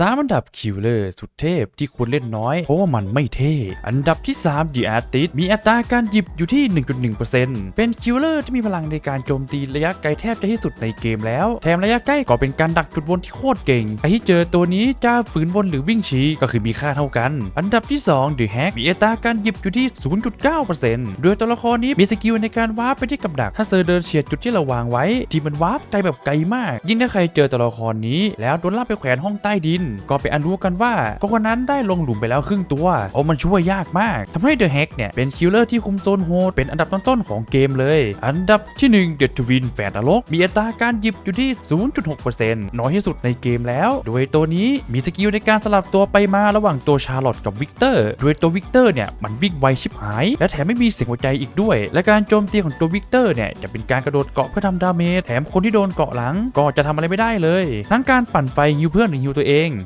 สามอันดับคิวเลอร์สุดเทพที่ควรเล่นน้อย เพราะว่ามันไม่เท่ อันดับที่ 3 The Artist มีอัตราการหยิบอยู่ที่ 1.1%เป็นคิวเลอร์ที่มีพลังในการโจมตีระยะไกลแทบจะที่สุดในเกมแล้ว แถมระยะใกล้ก็เป็นการดักจุดวนที่โคตรเก่งใครที่เจอตัวนี้จะฝืนวนหรือวิ่งชี้ก็คือมีค่าเท่ากัน อันดับที่ 2 The Hack มีอัตราการหยิบอยู่ที่ 0.9%โดยตัวละครนี้มีสกิลในการวาร์ปไปที่กับดัก ถ้าเซอร์เดินเฉียดจุดที่เราวางไว้ ที่มันวาร์ปไกลแบบไกลมาก ยิ่งถ้าใครเจอตัวละครนี้ แล้วโดนลากไปแขวนห้องใต้ดินก็ไปอันรู้กันว่าก็คนนั้นได้ลงหลุมไปแล้วครึ่งตัวเพราะมันช่วยยากมากทำให้เดอะแฮกเนี่ยเป็นคิลเลอร์ที่คุมโซนโหดเป็นอันดับต้นๆของเกมเลย อันดับที่1 The Twin แฝดนรกมีอัตราการหยิบอยู่ที่ 0.6%น้อยที่สุดในเกมแล้ว โดยตัวนี้มีสกิลในการสลับตัวไปมาระหว่างตัวชาร์ลอตกับวิกเตอร์โดยตัววิกเตอร์เนี่ยมันวิ่งไวชิบหาย และแถมไม่มีเสียงหัวใจอีกด้วย และการโจมตีของตัววิกเตอร์เนี่ยจะเป็นการกระโดดเกาะเพื่อทำดาเมจแถมคนที่โดนเกาะหลังก็จะทำอะไรไม่ได้เลย ทั้งการปั่นไฟฮิวเพื่อนหรือฮิวตัวเอง